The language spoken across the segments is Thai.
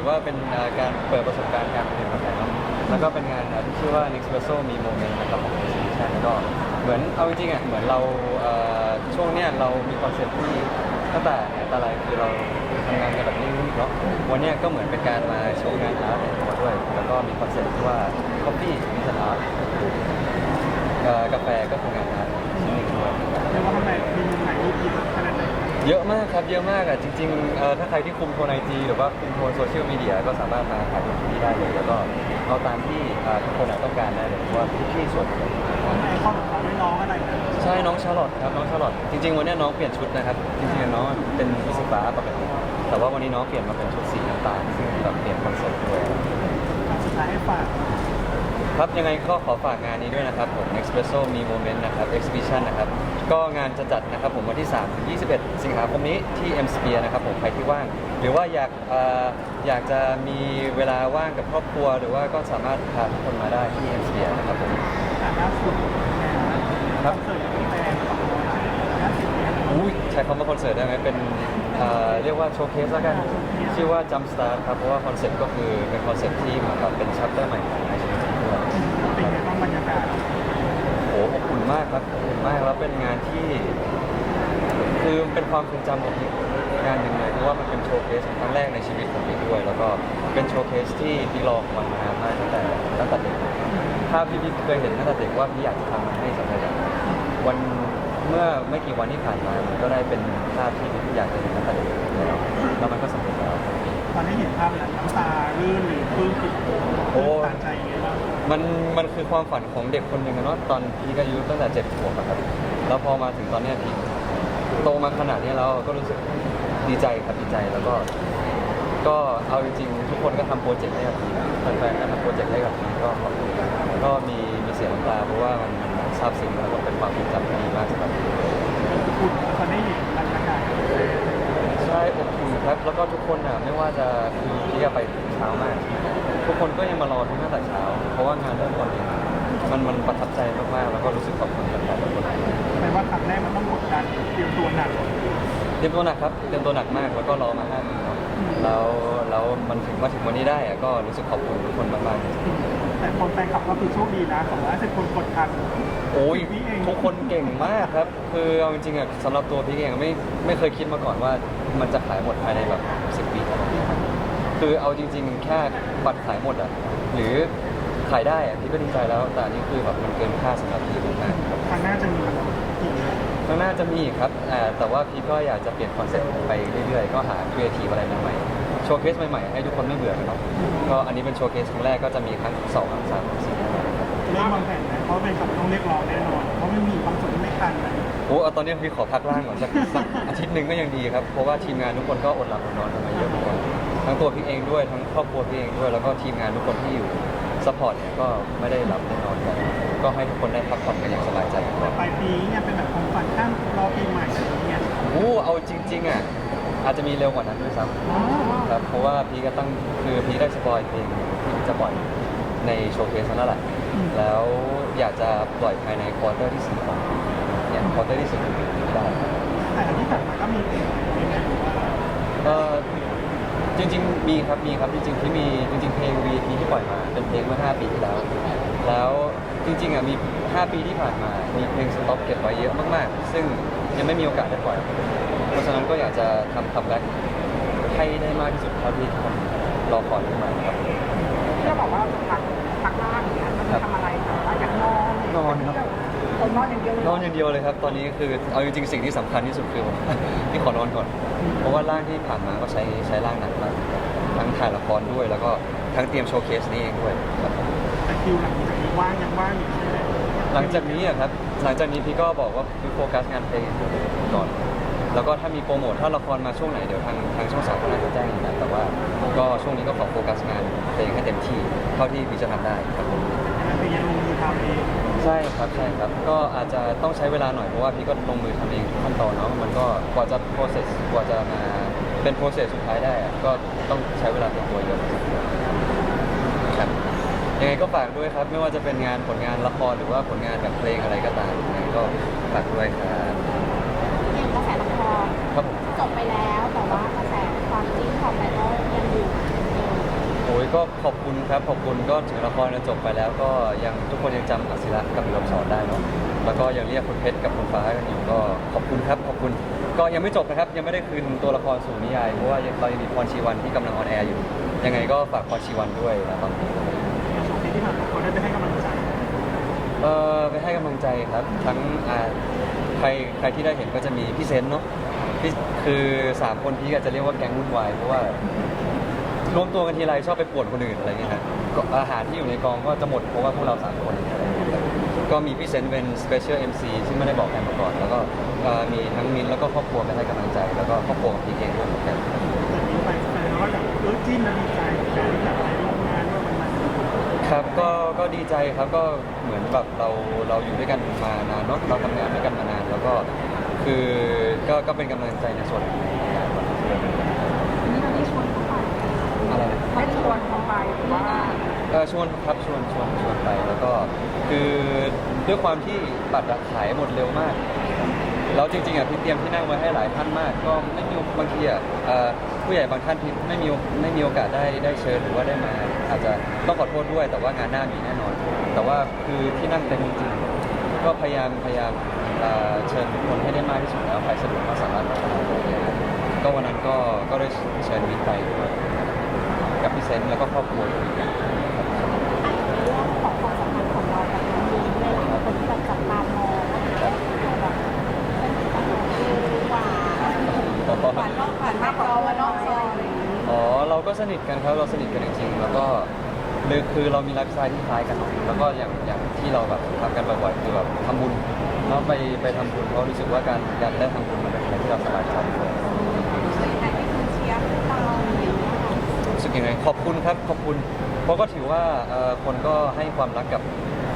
ถือว่าเป็นการเปิดประสบการณ์การเป็นแบบนั้นแล้วก็เป็นงานที่ชื่อว่า Nespresso มีโมเมนต์นะครับของ Exhibition ก็เหมือนเอาจริงๆอะเหมือนเราช่วงเนี้ยเรามีคอนเซ็ปต์ที่ตั้งแต่แต่ไรคือเราทำงานกันแบบนิ่งๆเนาะวันเนี้ยก็เหมือนเป็นการมาโชว์งานอาร์ตในตัวด้วย แล้วก็มีคอนเซ็ปต์ที่ว่า Coffee is an art กาแฟก็คืองานอาร์ตชิ้นหนึ่งด้วยเรียกว่าข้างในมีมุมถ่ายรูปเยอะขนาด เยอะมากครับเยอะมากอะจริงๆเอ่อถ้าใครที่คุมโทนไอจีหรือว่าคุมโทนโซเชียลมีเดียก็สามารถมาถ่ายรูปที่นี่ได้เลย แล้วก็เอาตามที่อ่าทุกคนอะต้องการได้เลยเพราะว่าทุกที่ส่วนของในข้อของเขาไม่น้องอะไรนะใช่น้องชาร์ลอตครับน้องชาร์ลอตจริง ๆ วันเนี้ยน้องเปลี่ยนชุดนะครับจริงๆน้องเป็นสีฟ้าปกติแต่ว่าวันนี้น้องเปลี่ยนมาเป็นชุดสีน้ำตาลซึ่งแบบเปลี่ยนคอนเซ็ปต์ด้วย สุดท้ายให้ฝากครับยังไงก็ขอฝากงานนี้ด้วยนะครับผม Expresso มี Moment นะครับ Exhibition นะครับ ก็งานจะจัดนะครับผมวันที่3ถึง21 สิงหาคมนี้ที่ M Sphere นะครับผมใครที่ว่าง หรือว่าอยากเอ่ออยากจะมีเวลาว่างกับครอบครัว หรือว่าก็สามารถพาทุกคนมาได้ที่ M Sphere นะครับผมอ่าล่าสุดคอนเสิร์ตที่แฟนของเราล่าสุดเนี่ย อุ้ยใช้คำว่าคอนเสิร์ตได้ไหมเป็นเอ่อเรียกว่าโชว์เคสแล้วกัน ชื่อว่า Jump Start ครับ เพราะว่าคอนเซ็ปต์ก็คือเป็นคอนเซ็ปต์ที่เหมือนกับเป็นชัปเตอร์ใหม่ของในชีวิตของเรา เป็นไงบ้างบรรยากาศ โอ้อบอุ่นมาก ครับอบอุ่นมากแล้วเป็นงานที่ คือเป็นความทรงจำของพี่งานหนึ่งเลยเพราะว่ามันเป็นโชว์เคสครั้งแรกในชีวิตของพี่ด้วย แล้วก็เป็นโชว์เคสที่พี่รอมานานมากตั้งแต่ตั้งแต่เด็กถ้าพี่พี่เคยเห็นตั้งแต่เด็กว่าพี่อยากจะทำมันให้สำเร็จวันเมื่อไม่กี่วันที่ผ่านมามันก็ได้เป็นภาพที่พี่อยากจะเห็นตั้งแต่เด็กแล้ว เห็นภาพแล้วน้ำตารื่นหรือปลื้มปิติโอ้ตานใจยังไงบ้างมันมันคือความฝันของเด็กคนหนึ่งอะเนาะตอนพี่ก็อายุตั้งแต่เจ็ดขวบอะครับแล้วพอมาถึงตอนเนี้ยพี่โตมาขนาดนี้แล้วก็รู้สึกดีใจครับดีใจแล้วก็ ก็เอาจริงๆทุกคนก็ทำโปรเจกต์ให้กับพี่แฟนๆก็ทำโปรเจกต์ให้กับพี่ก็ขอบคุณก็มีมีเสียน้ำตาเพราะว่ามันมันซาบซึ้งแล้วก็เป็นความทรงจำที่ดีมากสำหรับพี่ คุณตอนได้เห็นบ รรยากาศใช่อบอุ่นครับ แล้วก็ทุกคนอะไม่ว่าจะคือพี่ก็ไปเช้ามาก ทุกคนก็ยังมารอที่ตั้งแต่เช้า เพราะว่างานเริ่มตอนเย็นมันมันประทับใจมากๆ แล้วก็รู้สึกขอบคุณแฟนๆทุกคนแปลว่าครั้งแรกมันต้องกดดันเตรียมตัวหนักเตรียมตัวหนักครับเตรียมตัวหนักมากแล้วก็รอมาห้าปีเนาะแล้วแล้ว มันถึงมาถึงวันนี้ได้อะก็รู้สึกขอบคุณทุกคนมากๆแต่คนแฟนคลับก็คือโชคดีนะของร้อยสิบคนกดทัน โอ้ยพี่เอง ทุกคนเก่งมากครับ คือเอาจริงๆอะสำหรับตัวพี่เองไม่ไม่เคยคิดมาก่อนว่ามันจะขายหมดภายในแบบสิบปีขนาดนี้ครับคือเอาจริง ๆ แค่บัตรขายหมดอะหรือขายได้อะพี่ก็ดีใจแล้ว แต่อันนี้คือแบบมันเกินค่าสำหรับพี่มากๆครับครั้งหน้าจะมีอีกข้างหน้าจะมีอีกครับอ่าแต่ว่าพี่ก็อยากจะเปลี่ยนคอนเซ็ปต์ไปเรื่อยๆ ก็หาครีเอทีฟอะไรใหม่ๆโช ว์เคสใหม่ๆ ให้ทุกคนไม่เบื่อกันเนาะก็อันนี้เป็นโชว์เคสครั้งแรกก็จะมีครั้งสองครั้งสามครั้งสี่เริ่มวางแผนนะเพราะเป็นขับต้องเรียกร้องแน่นอนเพราะไม่มีบางส่วนที่ไม่ทันนะโอ้เอาตอนนี้พี่ขอพักร่างก่อนสักสักอาทิตย์หนึ่งก็ยังดีครับเพราะว่าทีมงานทุกคนก็อดหลับอดนอนกันมาเยอะเหมือนกันทั้งตัวพี่เองด้วยทั้งครอบครัวพี่เองด้วยแล้วก็ทีมงานทุกคนที่อยู่ซัพพอร์ตเนี่ยก็ไม่ได้หลับได้นอนกันก็ให้ทุกคนได้พักผ่อนกันอย่างสบายใจครับปลายปีเนี่ยเป็นแบบของฝันข้ามรอปีใหม่อะไรอย่างเงี้ย โอ้ เอาจริงๆอะ อาจจะมีเร็วกว่านั้นด้วยซ้ำครับเพราะว่าพี่ก็ตั้งคือพี่ได้สปอยเพลงที่จะปล่อยในโชว์เคสนั่นแหละแล้วอยากจะปล่อยภายในควอเตอร์ที่สี่ของปีเนี่ยควอเตอร์ที่สี่ของปีนี้ได้แต่อันที่ผ่านมาก็มีเพลงเพลงไหนหรือว่าก็จริงๆ มีครับ มีครับ จริงๆ ที่มีจริงๆ เพลง VIP ที่ปล่อยมา เป็นเพลงเมื่อ 5 ปีที่แล้ว แล้วจริงๆ อะ มี 5 ปีที่ผ่านมา มีเพลงสต็อกเก็บไว้เยอะมากๆ ซึ่งยังไม่มีโอกาสได้ปล่อย เพราะฉะนั้นก็อยากจะทำคัมแบ็กให้ได้มากที่สุดเท่าที่ทำรอคอยขึ้นมาครับ ที่เราบอกว่าจะพักพักล่างเนี่ยมันจะทำอะไรคะว่าอยากนอนนอนครับคนนอนอย่างเดียวเลยนอนอย่างเดียวเลยครับ ตอนนี้คือเอาจริงๆสิ่งที่สำคัญที่สุดคือที่ขอนอนก่อน เพราะว่าร่างที่ผ่านมาก็ใช้ใช้ร่างหนักมากทั้งถ่ายละครด้วย แล้วก็ทั้งเตรียมโชว์เคสนี้เองด้วยครับผมแต่คิวหลังจากนี้ว่างยังว่างอยู่ใช่ไหมหลังจากนี้อะครับ หลังจากนี้พี่ก็บอกว่าพี่โฟกัสงานเพลงก่อน แล้วก็ถ้ามีโปรโมทถ้าละครมาช่วงไหนเดี๋ยวทางทางช่องสามก็น่าจะแจ้งอยู่นะแต่ว่าก็ช่วงนี้ก็ขอโฟกัสงานเพลงให้เต็มที่เท่าที่พี่จะทำได้ครับผมแต่ยังลงมือทำเองใช่ครับใช่ครับก็อาจจะต้องใช้เวลาหน่อยเพราะว่าพี่ก็ลงมือทำเองทุกขั้นตอนเนาะมันก็กว่าจะ process กว่าจะมาเป็น process สุดท้ายได้อะก็ต้องใช้เวลาเตรียมตัวเยอะครับยังไงก็ฝากด้วยครับ ไม่ว่าจะเป็นงานผลงานละครหรือว่าผลงานแบบเพลงอะไรก็ตามยังไงก็ฝากด้วยครับ ไปแล้ว แต่ว่ากระแสความจริงของมันก็ยังอยู่เออโอ้ยก็ขอบคุณครับขอบคุณก็ถึงละครจะจบไปแล้วก็ยังทุกคนยังจำอัศิระกับหลวงสอนได้เนาะแล้วก็ยังเรียกคุณเพชรกับคุณฟ้ากันอยู่ก็ขอบคุณครับขอบคุณ ก็ยังไม่จบนะครับยังไม่ได้คืนตัวละครสู่นิยายเพราะว่าเรายังมีพรชีวันที่กำลังออนแอร์อยู่ ยังไงก็ฝากพรชีวันด้วยนะตอนนี้สองปีที่ผ่านมาเขาได้ไปให้กำลังใจเออไปให้กำลังใจครับทั้งอ่าใครใครที่ได้เห็นก็จะมีพี่เซนเนาะ พี่คือสามคนพี่ก็จะเรียกว่าแก๊งวุ่นวายเพราะว่ารวมตัวกันทีไรชอบไปป่วนคนอื่นอะไรเงี้ยฮะก็อาหารที่อยู่ในกองก็จะหมดเพราะว่าพวกเราสามคนอะไรเงี้ยครับก็มีพี่เซนเป็น Special MC ซึ่งไม่ได้บอกกันมาก่อน แล้วก็เอ่อมีทั้งมินแล้วก็ครอบครัวไปให้กำลังใจ แล้วก็ครอบครัวของพีเคด้วยเหมือนกันแต่นี้ไปแฟนก็แบบเออจิ้นและดีใจกับการที่แบบไปร่วมงานด้วยกันมาครับก็ก็ดีใจครับก็เหมือนแบบเราเราอยู่ด้วยกันมานานเนาะเราทำงานด้วยกันมานาน แล้วก็ คือก็ก็เป็นกำลังใจในส่วนหนึ่งในการทำงานนี่เราได้ชวนเขาไปอะไรนะไม่ชวนเขาไปหรือว่าเออชวนครับชวนชวนชวนไปแล้วก็คือด้วยความที่บัตรอะขายหมดเร็วมากแล้วจริงๆอะพี่เตรียมที่นั่งไว้ให้หลายท่านมาก ก็ไม่มีบางทีอะเอ่อผู้ใหญ่บางท่านที่ไม่มีไม่มีโอกาสได้ได้เชิญหรือว่าได้มา อาจจะต้องขอโทษด้วย แต่ว่างานหน้ามีแน่นอน แต่ว่าคือที่นั่งเต็มจริงๆก็พยายามพยายามเอ่อเชิญากที่สุดแล้วใครสะดวกก็สามารถมาได้ก็วันนั้นก็ก็ได้เชิญมิตรไปด้วยกับพี่เซนต์แล้วก็ครอบครัวด้วย เรื่องของความสัมพันธ์ของเรากับน้องมีด้วยหลายคนที่แบบจับตามองว่าเอ๊ะแบบเป็นแบบหวานหวานนอกหวานมากกว่าหวานนอกซอยอะไรอย่างงี้ อ๋อเราก็สนิทกันครับเราสนิทกันจริงๆแล้วก็ คือคือเรามีไลฟ์สไตล์ที่คล้ายกัน แล้วก็อย่างอย่างที่เราแบบทำกันบ่อยๆคือแบบทำบุญเนาะไปไปทำบุญเพราะรู้สึกว่าการการได้ทำบุญมันเป็นอะไรที่เราสบายใจด้วยเคยใครที่คุณเชียร์เราอย่างเงี้ยค่ะรู้สึกยังไงขอบคุณครับขอบคุณ เพราะก็ถือว่าเอ่อคนก็ให้ความรักกับ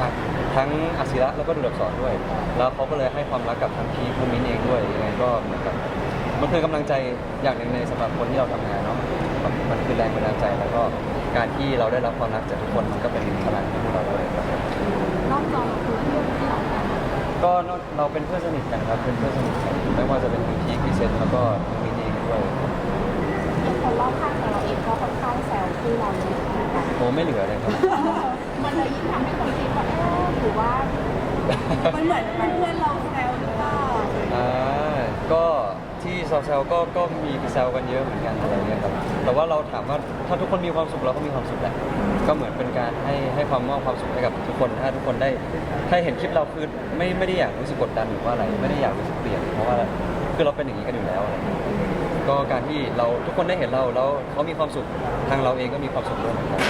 อะทั้งอาศิระแล้วก็ดูดับสอนด้วย แล้วเขาก็เลยให้ความรักกับทั้งพีภูมินเองด้วยยังไงก็เหมือนกับมันคือกำลังใจอย่างหนึ่งในสำหรับคนที่เราทำงานเนาะ มันมันคือแรงบันดาลใจแล้วก็การที่เราได้รับความรักจากทุกคนมันก็เป็นพลังให้พวกเราด้วยครับนอกจอคือเพื่อนที่เราทำก็เราเป็นเพื่อนสนิทกันครับเป็นเพื่อนสนิทกันไม่ว่าจะเป็นพีคพีเซนแล้วก็ทั้งมินเองด้วยอย่างคนรอบข้างของเราเองก็ค่อนข้างแซวคู่เราเยอะเหมือนกันโอ้ไม่เหลือเลยครับมันเลยยิ่งทำให้คนคิดว่าเอ๊ะหรือว่ามันเหมือนเป็นเพื่อนเราแซวหรือเปล่าอ่าก็ ที่แซวๆก็ก็มีแซวกันเยอะเหมือนกันอะไรเงี้ยครับแต่ว่าเราถามว่าถ้าทุกคนมีความสุขเราก็มีความสุขแหละก็เหมือนเป็นการให้ให้ความมอบความสุขให้กับทุกคนถ้าทุกคนได้ถ้าเห็นคลิปเราคือไม่ไม่ได้อยากรู้สึกกดดันหรือว่าอะไรไม่ได้อยากรู้สึกเปลี่ยนเพราะว่าคือเราเป็นอย่างนี้กันอยู่แล้วอะไรเงี้ยก็การที่เราทุกคนได้เห็นเราแล้วเขามีความสุขทางเราเองก็มีความสุขด้วยเหมือนกัน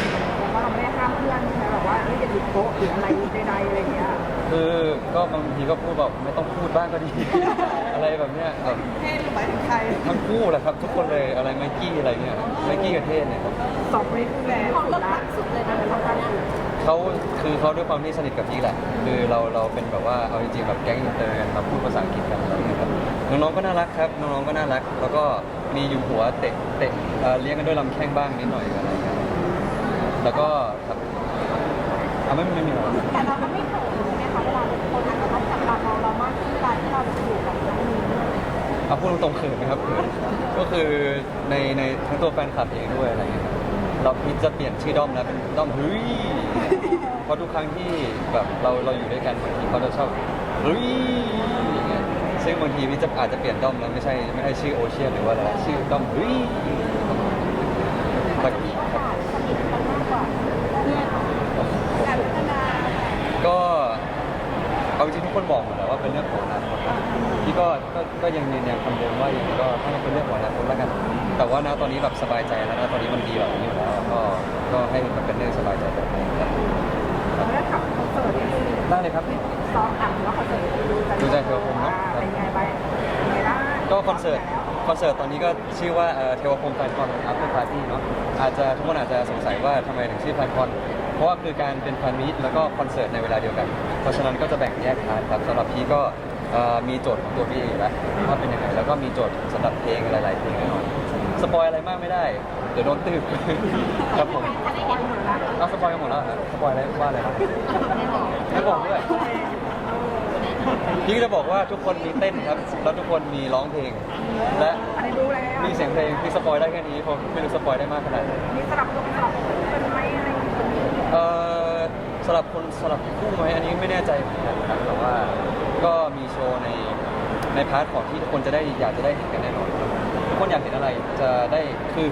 ว่าเราไม่ได้ห้ามเพื่อนใช่ไหมแบบว่าเฮ้ยจะหยุดโป๊ะหรืออะไรใดๆอะไรอย่างเงี้ย คือก็บางทีก็พูดแบบไม่ต้องพูดบ้างก็ดี อะไรแบบเนี้ยแบบเท่หรือหมายถึงใครทั้งคู่แหละครับ ทุกคนเลยอะไรไมกี้อะไรเงี้ยไมกี้กับเทศเนี่ยครับสองคนนี้คือแรงเขาเลิกรักสุดเลยนะเขาทำเนี่ยเขาคือเขาด้วยความที่สนิทกับพี่แหละ คือเราเราเป็นแบบว่าเอาจริงๆแบบแก๊งอินเตอร์กันมาพูดภาษาอังกฤษกันอะไรเงี้ยครับน้องๆก็น่ารักครับน้องๆก็น่ารัก แล้วก็มีอยู่หัวเตะเตะเอ่อเลี้ยงกันด้วยลำแข้งบ้างนิดหน่อยอะไรเงี้ยแล้วก็ครับอะไม่ไม่มีหรอกแต่เราก็ไม่เขินใเอาพูดตรงๆเขินนะครับเขินก็คือในในทั้งตัวแฟนคลับเองด้วยอะไรเงี้ยครับเราพี่จะเปลี่ยนชื่อด้อมแล้วเป็นด้อมเฮ้ยเพราะทุกครั้งที่แบบเราเราอยู่ด้วยกันบางทีเขาจะชอบเฮ้ยอย่างเงี้ยซึ่งบางทีพี่จะอาจจะเปลี่ยนด้อมแล้วไม่ใช่ไม่ใช่ชื่อโอเชียนหรือว่าอะไรนะชื่อด้อมเฮ้ยแต่มีโอกาสสนิทกั คนบอกหมดแล้วว่าเป็นเรื่องของอนาคตพี่ก็ก็ก็ยังยืนยันคำเดิมว่ายังไงก็ให้มันเป็นเรื่องของอนาคตแล้วกัน แต่ว่านะตอนนี้แบบสบายใจแล้วนะตอนนี้มันดีแบบนี้อยู่แล้วก็ก็ให้มันเป็นเรื่องสบายใจแบบนี้ครับเราได้ขับคอนเสิร์ตที่ได้เลยครับซ้อมอัดหรือว่าคอนเสิร์ตดูกันดูใจเธอผมเนอะเป็นไงบ้างเป็นไงบ้าง ก็ก็คอนเสิร์ตคอนเสิร์ตตอนนี้ก็ชื่อว่าเอ่อเทวพรหมแฟนคอนอัพเ r อร์พาร์ตี้เนาะอาจจะทุกคนอาจจะสงสัยว่าทำไมถึงชื่อแฟนคอน เพราะว่าคือการเป็นแฟนมีตแล้วก็คอนเสิร์ตในเวลาเดียวกัน เพราะฉะนั้นก็จะแบ่งแยกพาร์ทครับสำหรับพี่ก็เอ่อมีโจทย์ของตัวพี่เองอยู่แล้วว่าเป็นยังไงแล้วก็มีโจทย์สำหรับเพลงหลายๆเพลงแน่นอนสปอยอะไรมากไม่ได้เดี๋ยวโดนตืบครับผมเอาสปอยกันหมดแล้วเหรอครับสปอยอะไรว่าอะไรบ้างไม่บอกด้วย พี่ก็จะบอกว่าทุกคนมีเต้นครับ แล้วทุกคนมีร้องเพลง และอันนี้รู้แล้วมีเสียงเพลงพี่สปอยได้แค่นี้ผมไม่รู้สปอยได้มากขนาดไหนมีสลับตัวสลับเป็นไหมอะไรอย่างเงี้ยเอ่อสลับคนสลับคู่ไหมอันนี้ไม่แน่ใจเหมือนกันครับแต่ว่าก็มีโชว์ในในพาร์ทของที่ทุกคนจะได้อยากจะได้เห็นกันแน่นอนครับทุกคนอยากเห็นอะไรจะได้คือ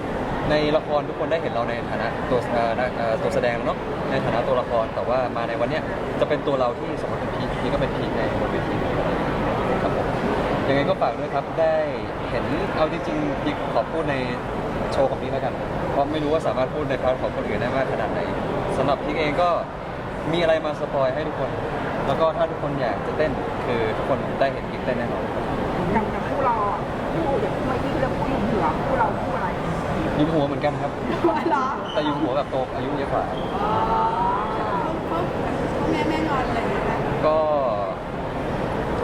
ในละครทุกคนได้เห็นเราในฐานะตัวเอ่อเอ่อตัวแสดงเนาะในฐานะตัวละครแต่ว่ามาในวันเนี้ยจะเป็นตัวเราที่สมมติเป็นพีคพีคก็เป็นพีคในบนเวทีครับผมยังไงก็ฝากด้วยครับได้เห็นเอาจริงๆพีคขอพูดในโชว์ของพี่แล้วกันเพราะไม่รู้ว่าสามารถพูดในพาร์ทของคนอื่นได้มากขนาดไหนสำหรับพีคเองก็มีอะไรมาสปอยให้ทุกคน แล้วก็ถ้าทุกคนอยากจะเต้นคือทุกคนได้เห็นพีคเต้นแน่นอนครับอย่างอย่างคู่เราอะ ยุมหัวเหมือนกันครับ เหรอแต่ยุมหัวแบบโตอายุเยอะกว่าแม่แม่นอนอะไรอย่างเงี้ยก็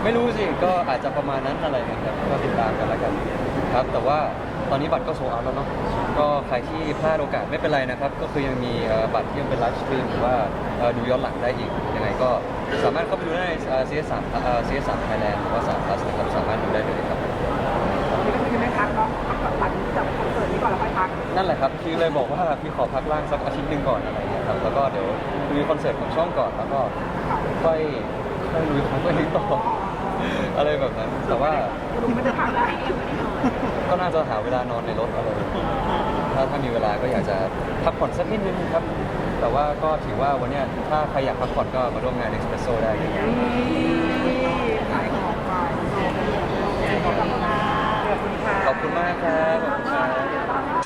ไม่รู้สิ ก็อาจจะประมาณนั้นอะไรเนะครับ ก็ติดตามกันแล้วกันครับ แต่ว่าตอนนี้บัตรก็โซเอาแล้วเนาะ ก็ใครที่พลาดโอกาสไม่เป็นไรนะครับ ก็คือยังมีเอ่อบัตรที่ยังเป็นไลฟ์สตรีมหรือว่าเอ่อดูย้อนหลังได้อีก ยังไงก็สามารถเข้าไปดูได้ในเอ่อ CS3 เอ่อ CS3 Thailand หรือว่า3 plus นะครับ สามารถดูได้เลยครับ ก่อนแล้วค่อยพักนั่นแหละครับพี่เลยบอกว่าพี่ขอพักร่างสักอาทิตย์หนึ่งก่อนอะไรอย่างเงี้ยครับแล้วก็เดี๋ยวมีคอนเสิร์ตของช่องก่อนแล้วก็ค่อยค่อยลุยของตัวเองต่ออะไรแบบนั้น แต่ว่าดูมันจะพักได้ก็น่าจะหาเวลานอนในรถอะไรแบบนี้ถ้าถ้ามีเวลาก็อยากจะพักผ่อนสักนิดนึงครับ แต่ว่าก็ถือว่าวันเนี้ยถ้าใครอยากพักผ่อนก็มาร่วมงาน Espresso ได้เลยขายของไปขอบคุณค่ะขอบคุณมากครับขอบคุณครับ